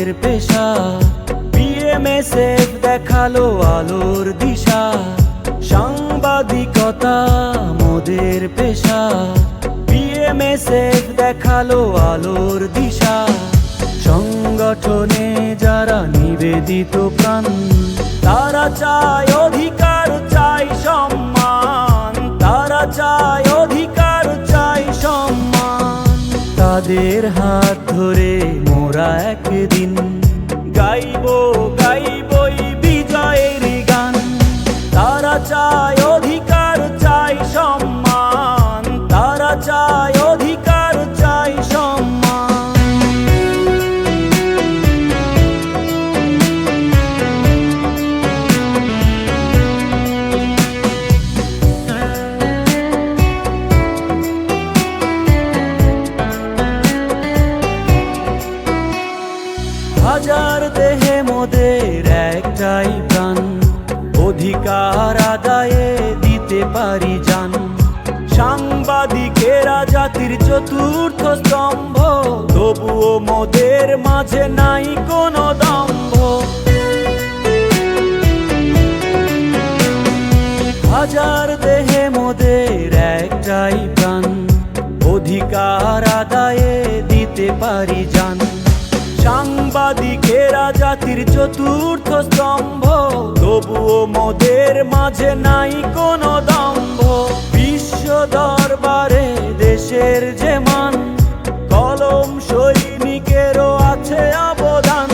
মোদের পেশা বিএমএসএফ দেখাল আলোর দিশা, সাংবাদিকতা মোদের পেশা বিএমএসএফ দেখাল আলোর দিশা। সংগঠনে যারা নিবেদিত প্রাণ, তারা চায় অধিকার চাই সম্মান। তারা চায় অধিকার চাই সম্মান। তাদের হাত ধরে মোদের একটাই প্রাণ, অধিকার আদায়ে দিতে পারি জান। সাংবাদিকেরা জাতির চতুর্থ স্তম্ভ, তবুও মোদের মাঝে নাই কোনো দম্ভ। হাজার দেহে মোদের একটাই প্রাণ, অধিকার আদায়ে দিতে পারি জান। সাংবাদিকেরা জাতির চতুর্থ স্তম্ভ, তবুও মদের মাঝে নাই কোনো দম্ভ। বিশ্ব দরবারে দেশের যে মান, কলম সৈনিকেরও আছে অবদান।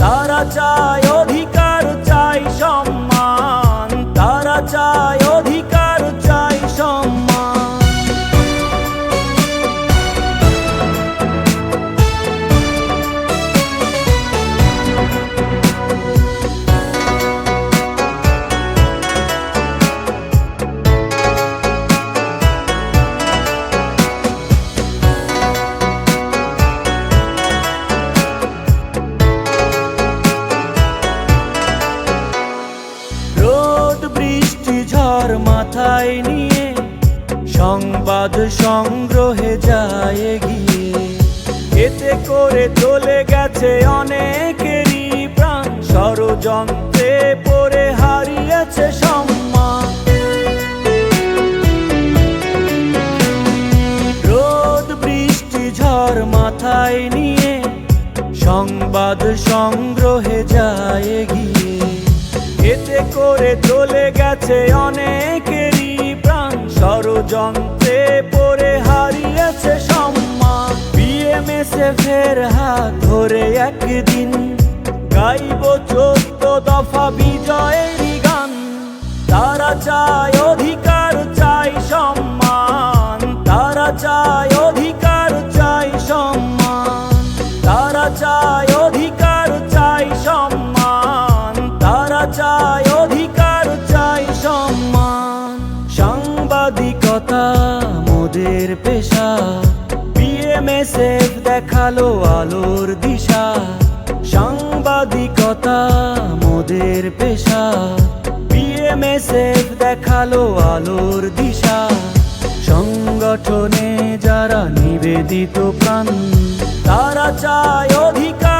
তারা চায় অধিকার চাই সম্মান। তারা চায় মাথায় নিয়ে সংবাদ সংগ্রহে যায় গিয়ে এতে করে চলে গেছে অনেকেরই প্রাণ। ষড়যন্ত্রে পড়ে হারিয়েছে সম্মান। রোদ, বৃষ্টি, ঝড় মাথায় নিয়ে সংবাদ সংগ্রহে যায় গিয়ে এতে করে চলে গেছে প্রাণ ষড়যন্ত্রে পড়ে হারিয়েছে সম্মান। বিএমএসএফ ফের হাত ধরে একদিন গাইব চোদ্দ দফা বিজয়ের গান। তারা চায় অধিকার চাই সম্মান। তারা চায় অধিকার চাই সম্মান। তারা চায় বিএমএসএফ দেখাল আলোর দিশা, সাংবাদিকতা মোদের পেশা। বিএমএসএফ দেখাল আলোর দিশা, সংগঠনে যারা নিবেদিত প্রাণ, তারা চায় অধিকার।